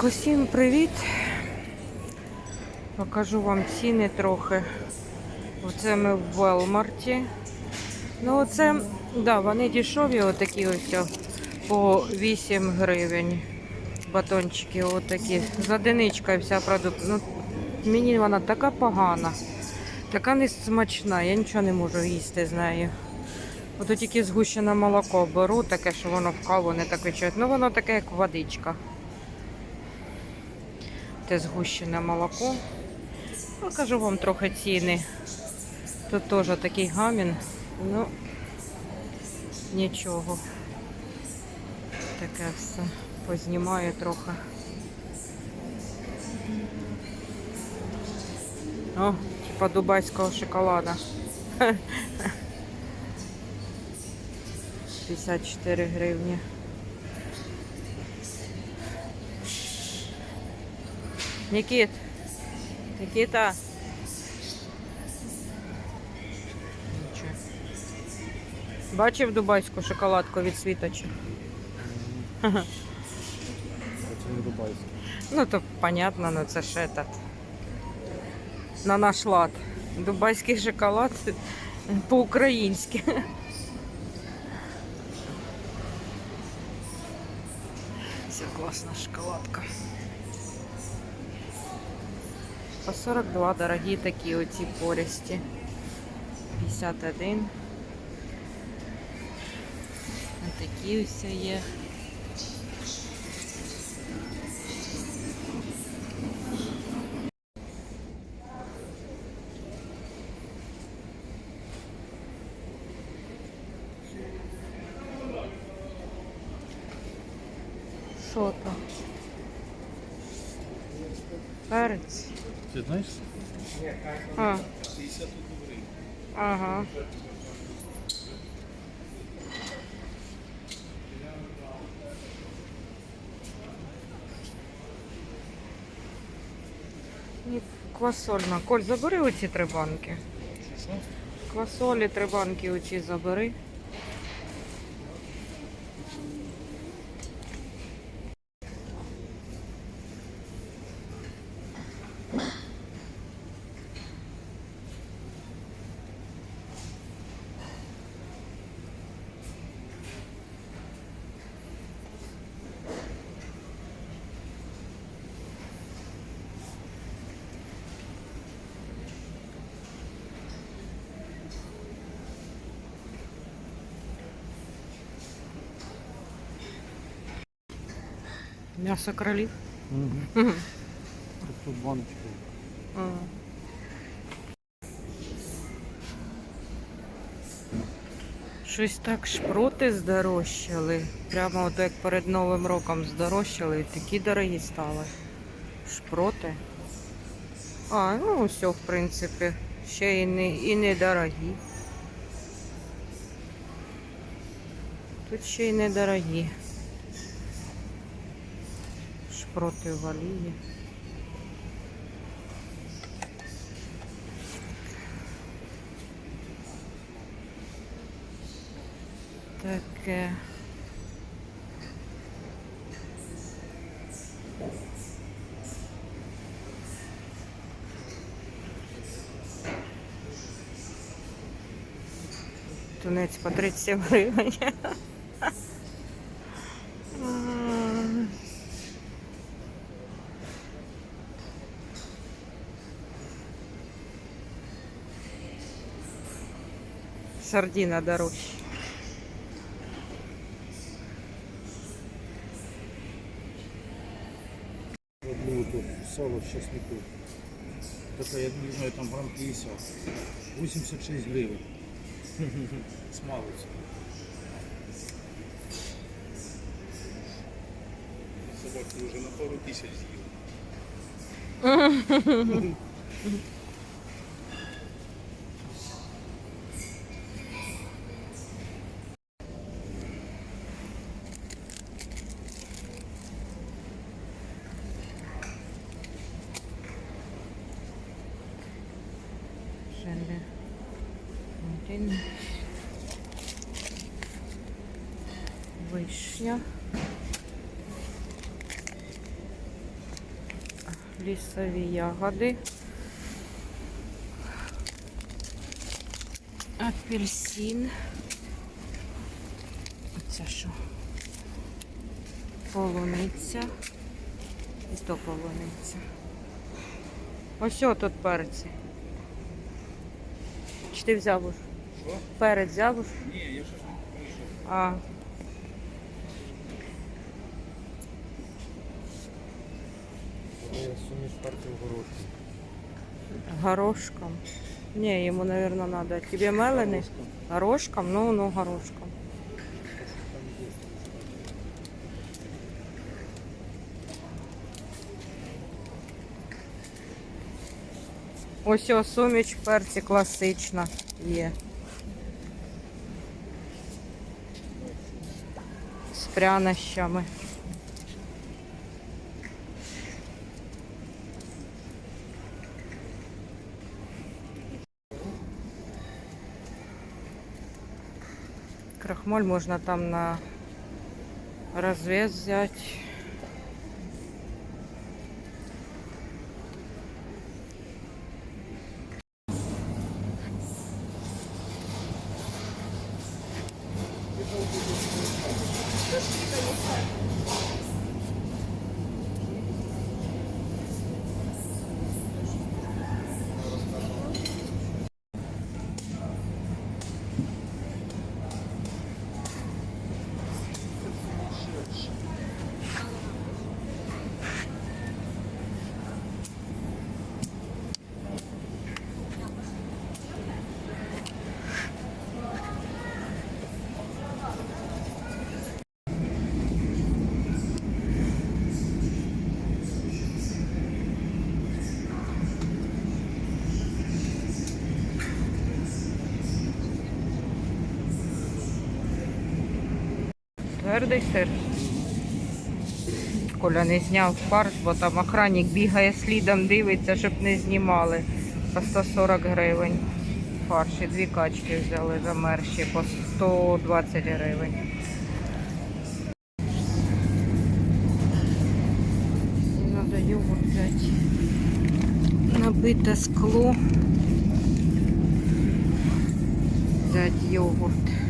Так, усім привіт. Покажу вам ціни трохи. Оце ми в Велмарті. Ну, оце, да, вони дешеві, отакі ось по 8 гривень. Батончики отакі. З одиничкою вся продукт. Ну, мені вона така погана, така несмачна. Я нічого не можу їсти з нею. Ото тільки згущене молоко беру, таке, що воно в каву не так відчує. Ну, воно таке, як водичка. Те згущене молоко. Покажу вам трохи ціни. Тут теж такий гамін. Ну, нічого. Таке все. Познімаю трохи. О, типа дубайського шоколада. 54 гривні. Никита. Нічого. Бачив дубайську шоколадку від світочі? Ну, то понятно, ну це ж этот. На наш лад. Дубайський шоколад по-українськи. Це класна шоколадка. По 42 дорогі такі оці порісті. 51. Ось такі ось є. Що то? Перець. Ти знаєш? А. Ага. І квасольна. Коль, забери оці три банки. Квасолі три банки оці забери. М'ясо кролів. Угу. Мгм. Тут баночки. Щось так шпроти здорожчали. Прямо от як перед Новим роком здорожчали, і такі дорогі стали. Шпроти. А, ну все, в принципі, ще і не, і не дорогі. Тут ще й недорогі. Шпроти в олії. Таке. Тунець по 37 гривень. Сардина дорожча. Роблю тут сало з чеснику. Таке, я не знаю, там грам 50. 86 гривень. Смалиться. Собаки вже на пару тисяч з'їли. Один. Вишня. лісові ягоди. Апельсин. Це що? Полуниця. І то полуниця. Ось тут перці. Чи ти взяв уж? Що? Перець взяв уж? Ні, я щось не прийшов. А. Суміш партію горошком. Горошком. Не, ему, наверное, надо. Тебе меленый? Горошком? Ну, ну, горошком. Ось о, суміч перці класична є. З прянощами. Крахмаль можна там на розвес Твердий сир. Коля не зняв фарш, бо там охранник бігає слідом, дивиться, щоб не знімали. По 140 гривень. Фарш і дві качки взяли замерші по 120 гривень. Надо йогурт взяти. Набите скло. Взяти йогурт.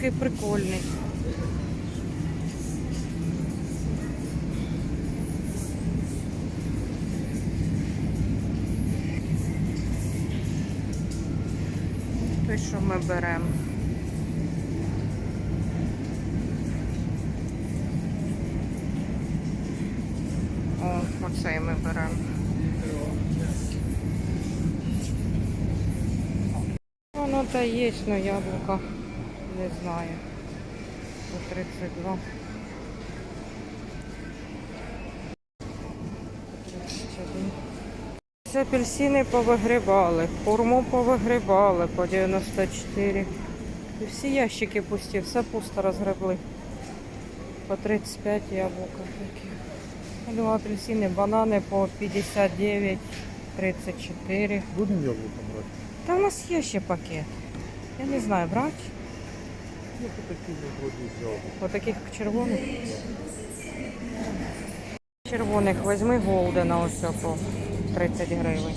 Такий прикольний. Той, що ми беремо. О, оцей ми беремо. Воно та є, но яблука не знаю. По 32. 31. Апельсини повигрібали, хурму повигрібали по 94. І всі ящики пусті, все пусто розгребли. По 35 яблука такі. Я апельсини, банани по 59, 34. Будемо яблуко брати? Та у нас є ще пакет. Я не знаю, брати. Ну, то такі ми вроді взяв. Отаких червоних. Червоних візьми голдена ось по 30 гривень.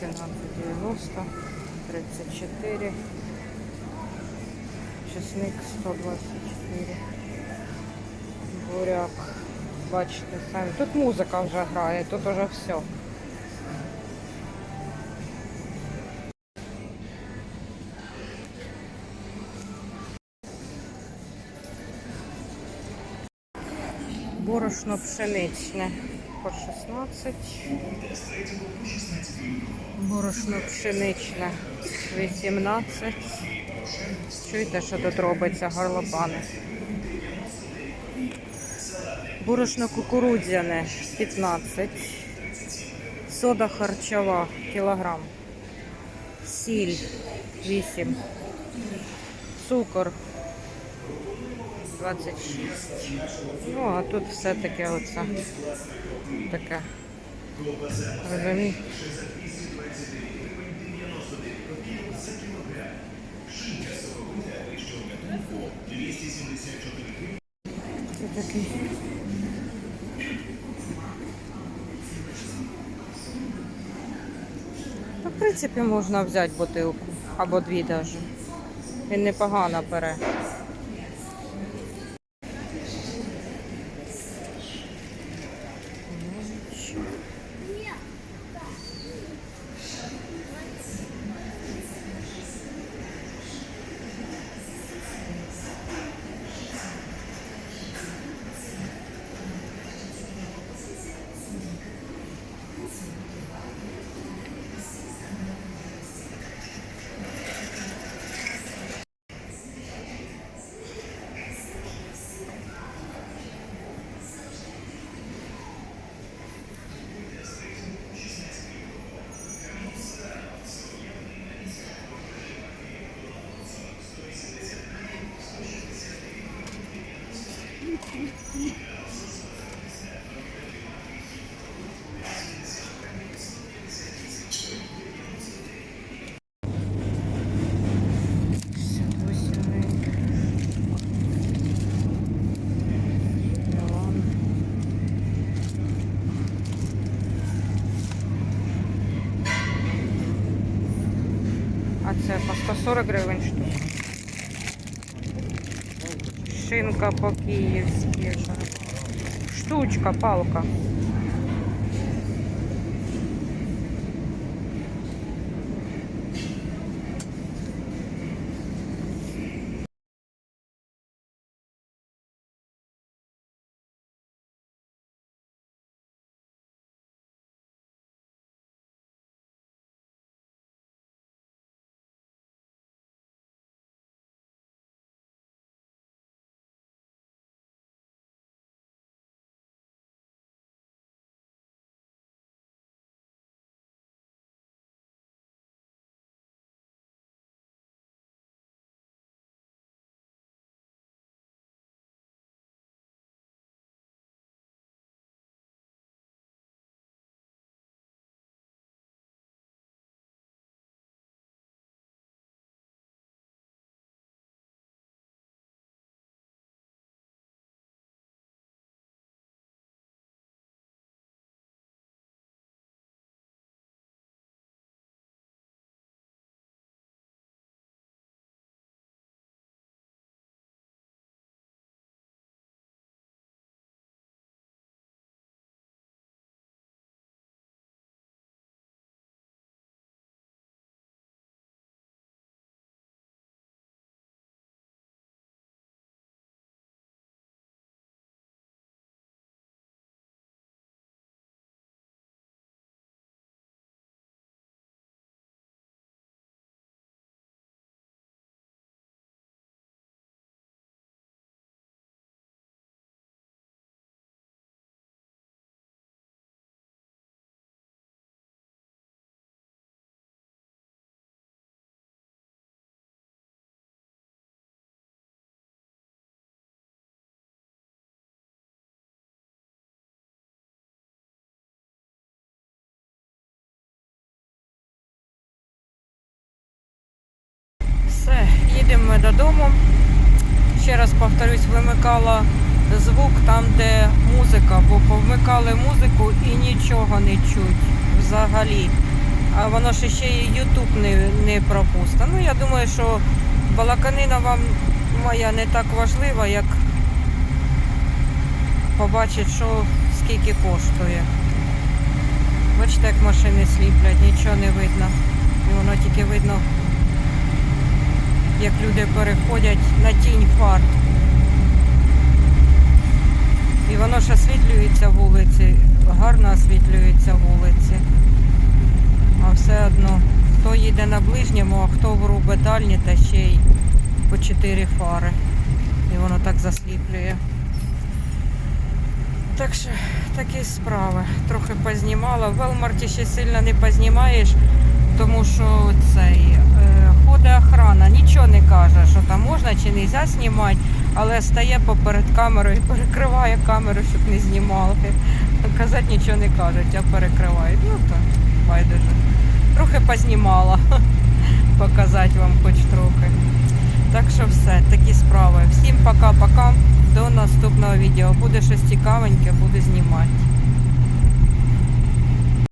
Ціна 90, 34. Чесник 124. Буряк. Бачите самі. Тут музика вже грає, тут уже все. Борошно пшеничне по 16. Борошно пшеничне 18. Чуєте, що тут робиться горлопани? Борошно кукурудзяне 15. Сода харчова кілограм Сіль 8. Цукор 26. Ну, а тут все таке оце. Таке. Розумієте? Це в принципі, можна взяти бутилку або дві навіть. Він непогано бере. 40 гривень штук. Шинка по-киевски. Штучка, палка. Все, їдемо ми додому. Ще раз повторюсь, вимикала звук там, де музика, бо повмикали музику і нічого не чуть взагалі. А воно ж ще і Ютуб не, не пропустить. Ну, я думаю, що балаканина вам моя не так важлива, як побачить, що скільки коштує. Бачите, як машини сліплять, нічого не видно. І воно тільки видно як люди переходять на тінь фар. І воно ж освітлюється вулиці, гарно освітлюється вулиці. А все одно, хто їде на ближньому, а хто в рубе дальні, та ще й по чотири фари. І воно так засліплює. Так що такі справи. Трохи познімала. В Велмарті ще сильно не познімаєш, тому що цей е, ходить охрана, нічого не каже, що там можна чи не можна знімати, але стає поперед камерою і перекриває камеру, щоб не знімали. Казати нічого не кажуть, а перекривають. Ну то байдуже. Трохи познімала. Показати вам хоч трохи. Так що все, такі справи. Всім пока-пока. До наступного відео. Буде щось цікавеньке, буду знімати.